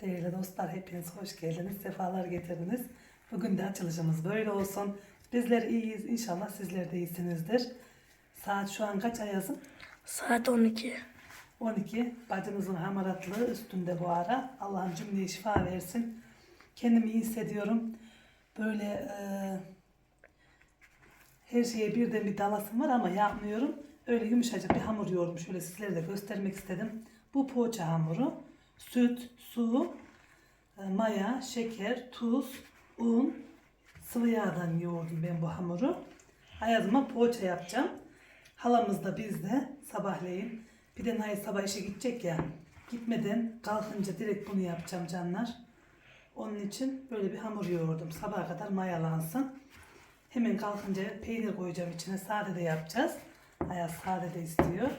Değerli dostlar hepiniz hoş geldiniz, sefalar getirdiniz. Bugün de açılışımız böyle olsun. Bizler iyiyiz, inşallah sizler de iyisinizdir. Saat şu an kaç ayazım? Saat 12. 12. Bacımızın hamaratlığı üstünde bu ara. Allah'ım cümleye şifa versin. Kendimi iyi hissediyorum. Böyle e, her şeye birden bir dalasım var ama yapmıyorum. Öyle yumuşacık bir hamur yoğurdum. Şöyle sizlere de göstermek istedim. Bu poğaça hamuru. Süt, su, e, maya, şeker, tuz, un, sıvı yağdan yoğurdum ben bu hamuru. Ayazıma poğaça yapacağım. Halamız da bizde sabahleyin. Bir de Nail sabah işe gidecek ya. Gitmeden kalkınca direkt bunu yapacağım canlar. Onun için böyle bir hamur yoğurdum. Sabaha kadar mayalansın. Hemen kalkınca peynir koyacağım içine. Sade de yapacağız. Ayaz sade de istiyor.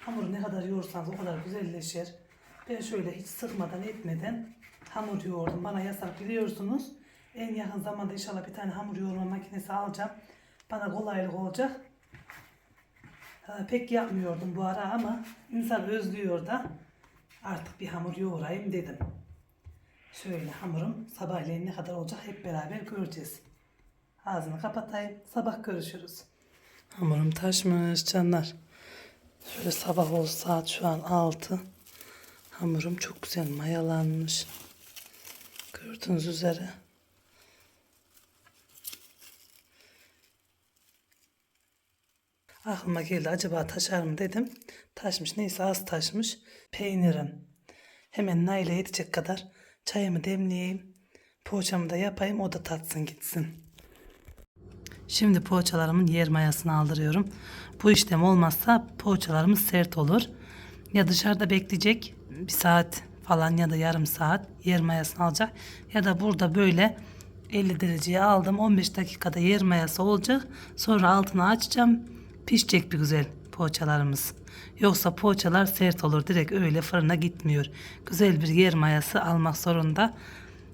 Hamuru ne kadar yoğursanız o kadar güzelleşir. Ben şöyle hiç sıkmadan etmeden hamur yoğurdum. Bana yasak biliyorsunuz. En yakın zamanda inşallah bir tane hamur yoğurma makinesi alacağım. Bana kolaylık olacak. Ha, pek yapmıyordum bu ara ama insan özlüyor da artık bir hamur yoğurayım dedim. Şöyle hamurum sabahleyin ne kadar olacak hep beraber göreceğiz. Ağzını kapatayım. Sabah görüşürüz. Hamurum taşmış canlar. Şöyle sabah oldu saat şu an 6. Hamurum çok güzel mayalanmış. Gördüğünüz üzere. Aklıma geldi acaba taşar mı dedim. Taşmış neyse az taşmış. Peynirim. Hemen Nail'e yetecek kadar çayımı demleyeyim. Poğaçamı da yapayım o da tatsın gitsin. Şimdi poğaçalarımın yer mayasını aldırıyorum. Bu işlem olmazsa poğaçalarımız sert olur. Ya dışarıda bekleyecek bir saat falan ya da yarım saat yer mayasını alacak. Ya da burada böyle 50 dereceye aldım. 15 dakikada yer mayası olacak. Sonra altını açacağım. Pişecek bir güzel poğaçalarımız. Yoksa poğaçalar sert olur. Direkt öyle fırına gitmiyor. Güzel bir yer mayası almak zorunda.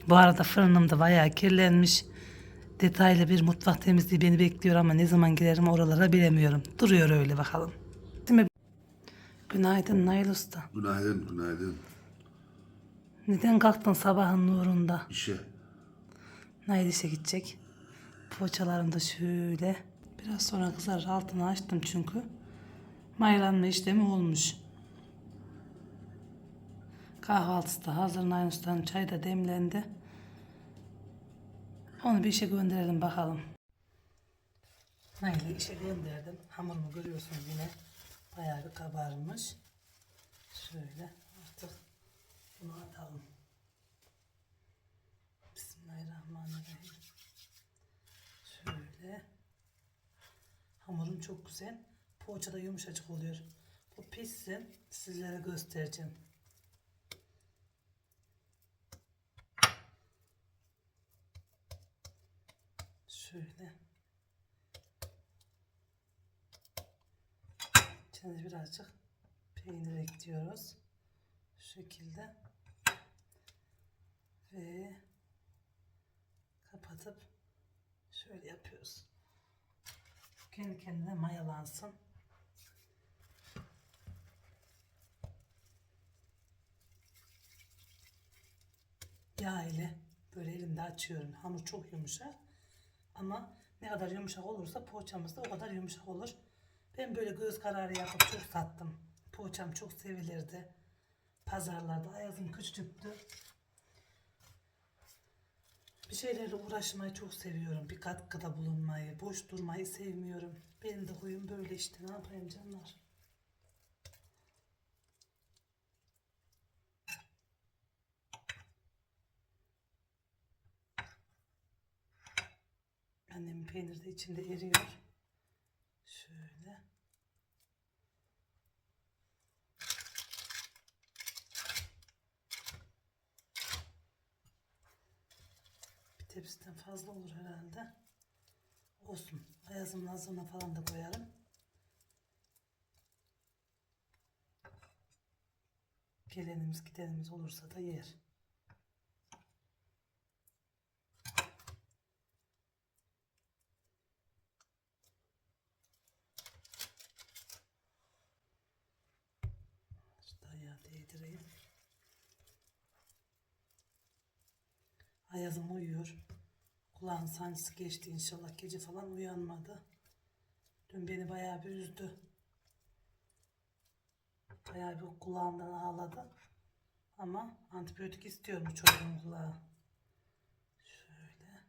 Bu arada fırınım da bayağı kirlenmiş. Detaylı bir mutfak temizliği beni bekliyor ama ne zaman girerim oralara bilemiyorum. Duruyor öyle bakalım. Günaydın Nail Usta. Günaydın, günaydın. Neden kalktın sabahın nurunda? İşe. Nail işe gidecek. Poğaçalarım da şöyle. Biraz sonra kızar altını açtım çünkü. Mayalanma işlemi olmuş. Kahvaltısı da hazır. Nail Usta'nın çayı da demlendi. Onu bir işe gönderelim bakalım. Nail'i işe gönderdim. Hamurumu görüyorsunuz yine. Bayağı bir kabarmış. Şöyle artık bunu atalım. Bismillahirrahmanirrahim. Şöyle. Hamurum çok güzel. Poğaça da yumuşacık oluyor. Bu pişsin. Sizlere göstereceğim. Şöyle. İçine birazcık peynir ekliyoruz. Şu şekilde. Ve kapatıp şöyle yapıyoruz. Kendi kendine mayalansın. Yağ ile böyle elimde açıyorum. Hamur çok yumuşak. Ama ne kadar yumuşak olursa poğaçamız da o kadar yumuşak olur. Ben böyle göz kararı yapıp çok sattım. Poğaçam çok sevilirdi. Pazarlarda ayazım küçüktü. Bir şeylerle uğraşmayı çok seviyorum. Bir katkıda bulunmayı, boş durmayı sevmiyorum. Benim de huyum böyle işte. Ne yapayım canlar? Annemin peyniri de içinde eriyor. Şöyle. Tepsiden fazla olur herhalde. Olsun. Ayazımın azına falan da koyarım. Gelenimiz gidenimiz olursa da yer. Şu dayağı değdireyim. Ayazım uyuyor. Kulağın sancısı geçti inşallah. Gece falan uyanmadı. Dün beni bayağı bir üzdü. Bayağı bir kulağından ağladı. Ama antibiyotik istiyorum çocuğun kulağı. Şöyle.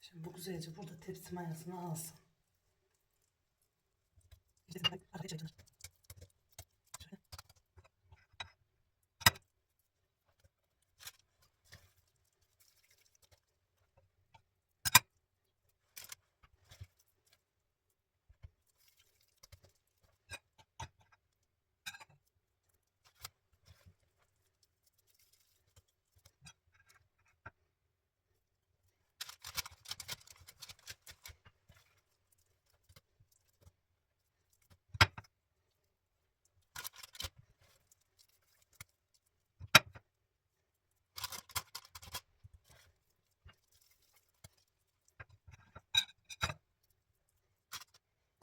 Şimdi bu güzelce burada tepsi mayasını alsın. İşte arkaya çekilir. Şöyle.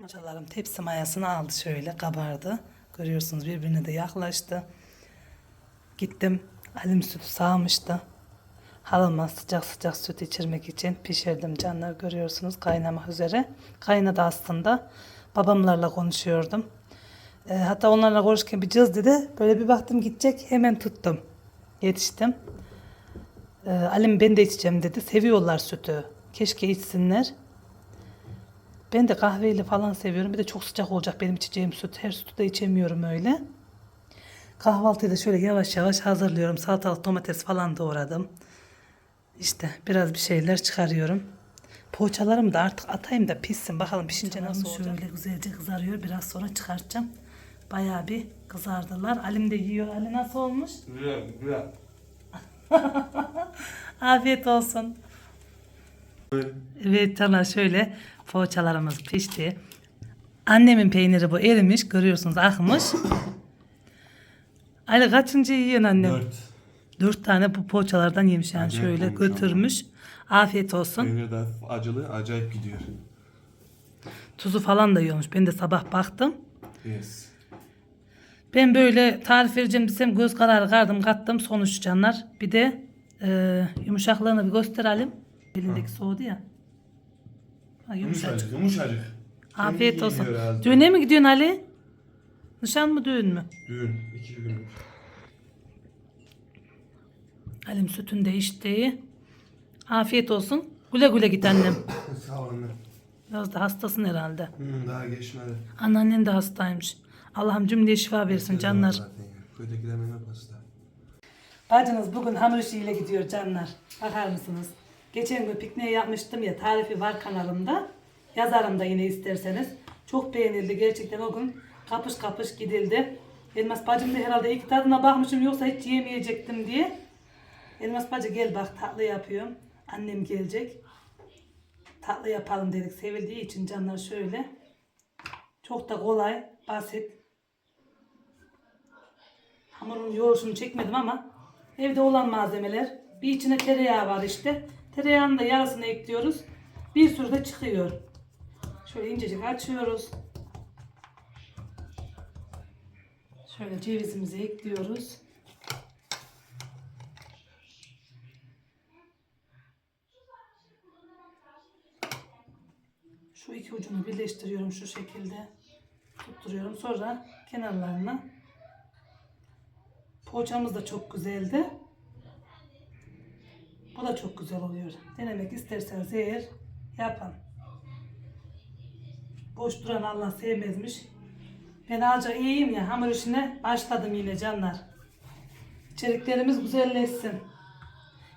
Maşallahım tepsi mayasını aldı şöyle kabardı. Görüyorsunuz birbirine de yaklaştı. Gittim alim sütü sağmıştı. Halıma sıcak sıcak süt içirmek için pişirdim canlar görüyorsunuz kaynamak üzere. Kaynadı aslında. Babamlarla konuşuyordum. Ee, hatta onlarla konuşurken bir cız dedi. Böyle bir baktım gidecek hemen tuttum. Yetiştim. Ee, Alim ben de içeceğim dedi. Seviyorlar sütü. Keşke içsinler. Ben de kahveyle falan seviyorum. Bir de çok sıcak olacak benim içeceğim süt. Her sütü de içemiyorum öyle. Kahvaltıyı da şöyle yavaş yavaş hazırlıyorum. Salatalık domates falan doğradım. İşte biraz bir şeyler çıkarıyorum. Poğaçalarımı da artık atayım da pişsin. Bakalım pişince nasıl olacak. Şöyle güzelce kızarıyor. Biraz sonra çıkartacağım. Bayağı bir kızardılar. Alim de yiyor. Ali nasıl olmuş? Güzel, güzel. Afiyet olsun. Evet Caner şöyle poğaçalarımız pişti. Annemin peyniri bu erimiş. Görüyorsunuz akmış. Ali kaçıncı yiyorsun annem? Dört. Dört tane bu poğaçalardan yemiş yani Acayip şöyle olmuş götürmüş. Afiyet olsun. Peynir de acılı, acayip gidiyor. Tuzu falan da yiyormuş. Ben de sabah baktım. Yes. Ben böyle tarif vereceğim desem göz kararı kardım kattım sonuç canlar. Bir de e, yumuşaklığını bir gösterelim. Elindeki soğudu ya. Ha, yumuşacık. Yumuşacık, yumuşacık. Afiyet Kendi olsun. yiyor ağzına. Düğüne mi gidiyorsun Ali? Nişan mı düğün mü? Düğün, iki gün. Halim sütün de içti. Afiyet olsun. Güle güle git annem. Sağ ol anne. Biraz da hastasın herhalde. Hı, daha geçmedi. Anneannen de hastaymış. Allah'ım cümleye şifa versin canlar. Zaten ya. Köydekiler meme pasta. Bacınız bugün hamur işiyle gidiyor canlar. Bakar mısınız? Geçen gün pikniğe yapmıştım ya tarifi var kanalımda. Yazarım da yine isterseniz. Çok beğenildi gerçekten o gün. Kapış kapış gidildi. Elmas bacım da herhalde ilk tadına bakmışım yoksa hiç yemeyecektim diye. Elmas bacı gel bak tatlı yapıyorum. Annem gelecek. Tatlı yapalım dedik sevildiği için canlar şöyle. Çok da kolay, basit. Hamurun yoğuruşunu çekmedim ama evde olan malzemeler. Bir içine tereyağı var işte. Tereyağının da yarısını ekliyoruz. Bir sürü de çıkıyor. Şöyle incecik açıyoruz. Şöyle cevizimizi ekliyoruz. Şu iki ucunu birleştiriyorum şu şekilde. Tutturuyorum. Sonra kenarlarına Poğaçamız da çok güzeldi. Da çok güzel oluyor. Denemek isterseniz eğer yapın. Boş duran Allah sevmezmiş. Ben ağaca iyiyim ya hamur işine başladım yine canlar. İçeriklerimiz güzelleşsin.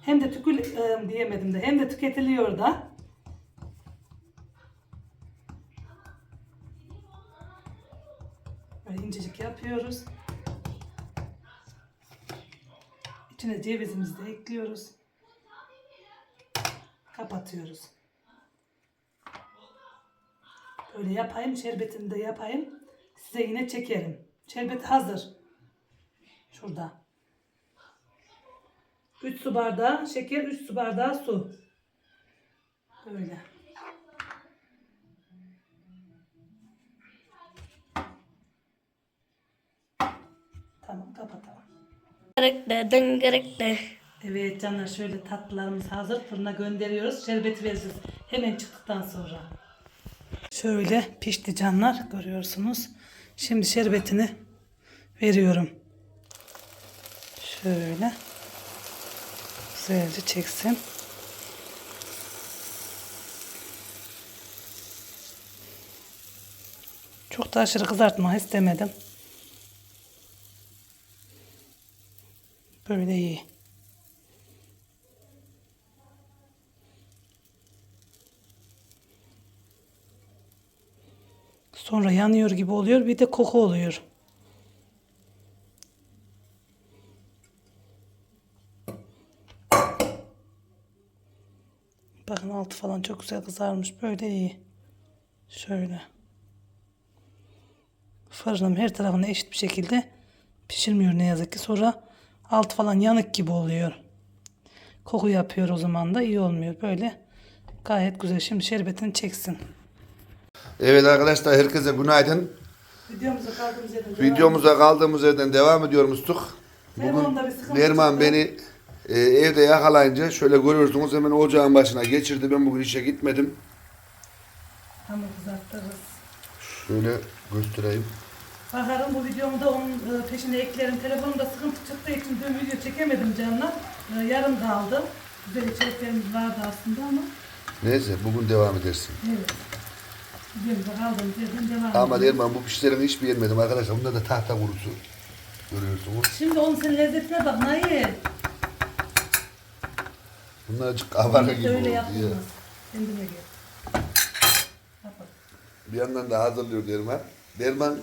Hem de tükül ıı, diyemedim de hem de tüketiliyor da. Böyle incecik yapıyoruz. İçine cevizimizi de ekliyoruz kapatıyoruz. Böyle yapayım. Şerbetini de yapayım. Size yine çekerim. Şerbet hazır. Şurada. 3 su bardağı şeker, 3 su bardağı su. Böyle. Tamam kapatalım. Dın dın Evet canlar şöyle tatlılarımız hazır. Fırına gönderiyoruz. Şerbeti vereceğiz. Hemen çıktıktan sonra. Şöyle pişti canlar. Görüyorsunuz. Şimdi şerbetini veriyorum. Şöyle. Güzelce çeksin. Çok da aşırı kızartma istemedim. Böyle iyi. Sonra yanıyor gibi oluyor. Bir de koku oluyor. Bakın altı falan çok güzel kızarmış. Böyle iyi. Şöyle. Fırınım her tarafını eşit bir şekilde pişirmiyor ne yazık ki. Sonra altı falan yanık gibi oluyor. Koku yapıyor o zaman da iyi olmuyor. Böyle gayet güzel. Şimdi şerbetini çeksin. Evet arkadaşlar herkese günaydın. Videomuza kaldığımız yerden devam Videomuza kaldığımız yerden devam bir sıkıntı Nerman çıktı. beni e, evde yakalayınca şöyle görüyorsunuz hemen ocağın başına geçirdi. Ben bugün işe gitmedim. Hamur kızartırız. Şöyle göstereyim. Bakarım bu videomu da onun e, peşine eklerim. Telefonumda sıkıntı çıktığı için dün video çekemedim canlar. E, Yarım kaldı. Güzel içeriklerimiz vardı aslında ama. Neyse bugün devam edersin. Evet. Devam Ama edelim. Nerman bu pişlerini hiç beğenmedim arkadaşlar. Bunda da tahta kurusu. Görüyorsunuz. Şimdi onun senin lezzetine bak Nail. Bunlar azıcık kabarga gibi oldu. Öyle ya. yapılmaz. Kendine gel. Bak bak. Bir yandan da hazırlıyor Derman. Derman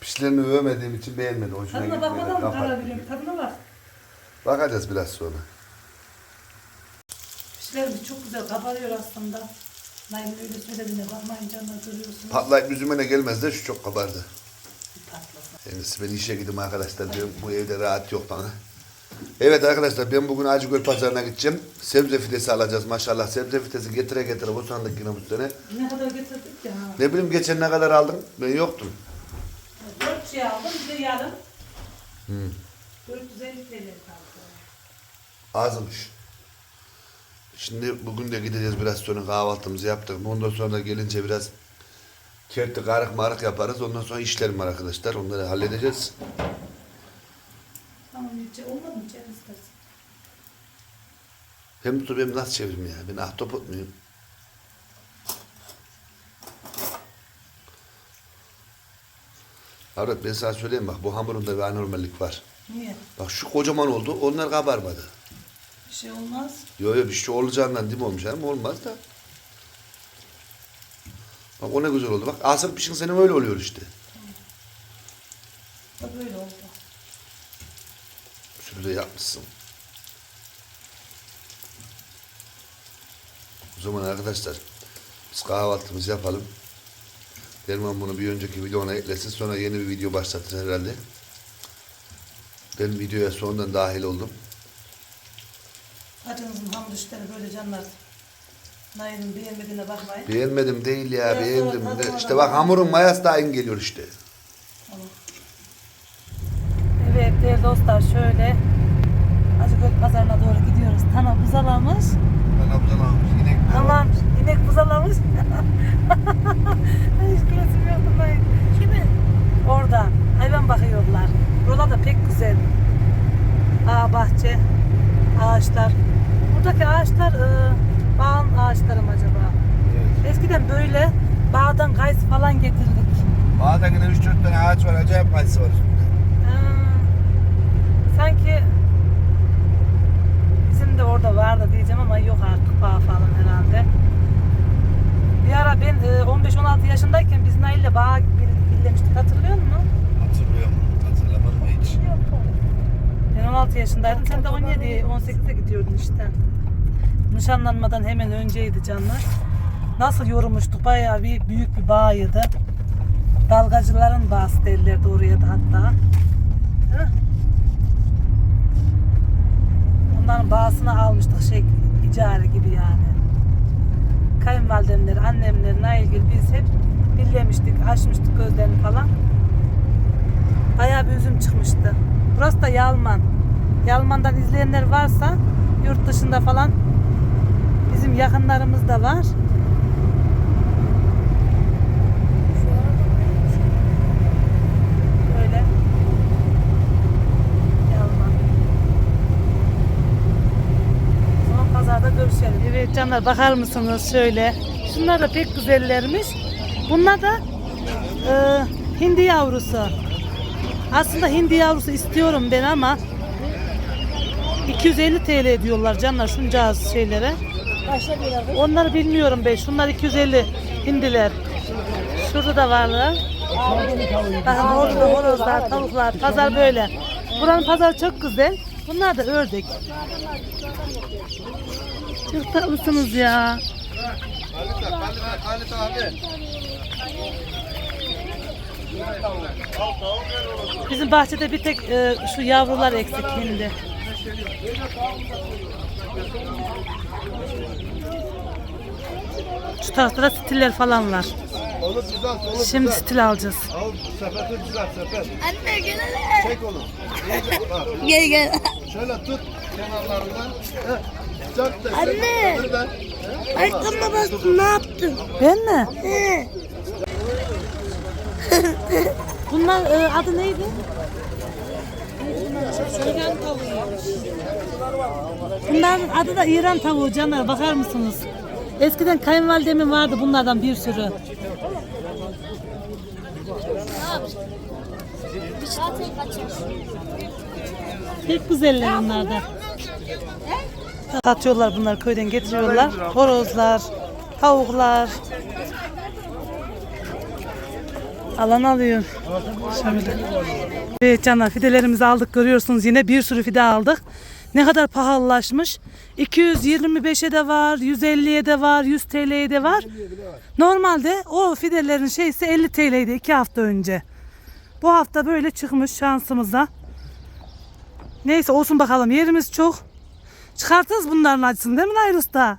pişlerini övmediğim için beğenmedi. Hoşuna Tadına gitmedi. bakmadan mı veriyorum? Tadına bak. Bakacağız biraz sonra. Pişlerimiz çok güzel kabarıyor aslında. Bakmayın görüyorsunuz. Patlayıp yüzüme ne gelmez de şu çok kabardı. Patlasın. Ben işe gideyim arkadaşlar. Diyorum, bu evde rahat yok bana. Evet arkadaşlar ben bugün Acıgöl pazarına gideceğim. Sebze fidesi alacağız maşallah. Sebze fidesi getire getire bu sandık yine bu sene. Ne kadar getirdik ya. Ne bileyim geçen ne kadar aldın? Ben yoktum. Dört şey aldım, bir de yarım. 450 TL kaldı. Azmış. Şimdi bugün de gideceğiz biraz sonra kahvaltımızı yaptık. Ondan sonra da gelince biraz kerti karık marık yaparız. Ondan sonra işlerim var arkadaşlar. Onları halledeceğiz. Tamam, hiç olmadı mı? Çevir istersen. Hem dur benim nasıl çevireyim ya? Ben ahtapot muyum? Evet ben sana söyleyeyim bak bu hamurunda bir anormallik var. Niye? Bak şu kocaman oldu onlar kabarmadı. Bir şey olmaz. Yo yo bir şey olacağından değil mi olmuş ama olmaz da. Bak o ne güzel oldu. Bak asıl pişin senin öyle oluyor işte. Da böyle oldu. Şöyle yapmışsın. O zaman arkadaşlar biz kahvaltımızı yapalım. Derman bunu bir önceki videona eklesin. Sonra yeni bir video başlatır herhalde. Ben videoya sonradan dahil oldum. İşleri böyle canlar. Nail'in beğenmediğine bakmayın. Beğenmedim değil ya Biraz beğendim. sonra de. İşte bak hamurun mayası da aynı geliyor işte. Evet değerli dostlar şöyle Acıgöl pazarına doğru gidiyoruz. Tana buzalamış. Aman inek buzalamış. Hiç gülesim yoktu Nail. Kimi? Orada. Hayvan bakıyorlar. Buralar da pek güzel. Ağ bahçe, ağaçlar. Buradaki ağaçlar e, bağın ağaçları mı acaba? Eskiden böyle bağdan kayısı falan getirdik. Bağda yine 3-4 tane ağaç var. Acayip kayısı var. Ha, sanki bizim de orada vardı diyeceğim ama yok artık bağ falan herhalde. Bir ara ben e, 15-16 yaşındayken biz Nail'le bağ bir- birlemiştik hatırlıyor musun? Hatırlıyorum. Hatırlamam mı hiç? Ben 16 17, 18'e gidiyordun işte. Nişanlanmadan hemen önceydi canlar. Nasıl yorulmuştuk? Bayağı bir büyük bir bağıydı. Dalgacıların bağısı derlerdi oraya da hatta. Mi? Onların bağısını almıştık şey icare gibi yani. Kayınvalidemler, annemler, Nailgil biz hep birlemiştik, açmıştık gözlerini falan. Bayağı bir üzüm çıkmıştı. Burası da Yalman. Yalman'dan izleyenler varsa yurt dışında falan bizim yakınlarımız da var. Görüşelim. Evet canlar bakar mısınız şöyle. Şunlar da pek güzellermiş. Bunlar da e, hindi yavrusu. Aslında hindi yavrusu istiyorum ben ama 250 TL diyorlar canlar şuncağız şeylere. Onları bilmiyorum ben. Şunlar 250 hindiler. Şurada da varlar. Bakın orada da horozlar, tavuklar. Pazar böyle. Buranın pazarı çok güzel. Bunlar da ördek. Çok tatlısınız ya. Bizim bahçede bir tek e, şu yavrular eksik hindi. Şu tarafta da stiller falan var. Onu düzelt onu Şimdi stil alacağız. Al sepeti düzelt sepet. Anne gel hele. Çek onu. İyice bak. Gel gel. Şöyle tut kenarlarından. Heh. Çak da. Anne. Buradan. Ayakkabıma bastın ne yaptın? Ben mi? He. Bunlar e, adı neydi? Bunların adı da İran tavuğu canlar bakar mısınız? Eskiden kayınvalidemin vardı bunlardan bir sürü. Pek güzeller bunlar da. Satıyorlar bunlar köyden getiriyorlar. Horozlar, tavuklar. Alan alıyor. Şöyle. Evet canlar fidelerimizi aldık görüyorsunuz yine bir sürü fide aldık. Ne kadar pahalılaşmış. 225'e de var, 150'ye de var, 100 TL'ye de var. Normalde o fidelerin şeysi 50 TL'ydi 2 hafta önce. Bu hafta böyle çıkmış şansımıza. Neyse olsun bakalım yerimiz çok. Çıkartırız bunların acısını değil mi Nail Usta?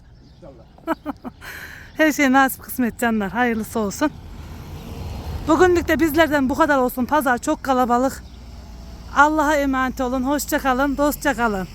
Her şey nasip kısmet canlar. Hayırlısı olsun. Bugünlük de bizlerden bu kadar olsun. Pazar çok kalabalık. Allah'a emanet olun. Hoşça kalın. Dostça kalın.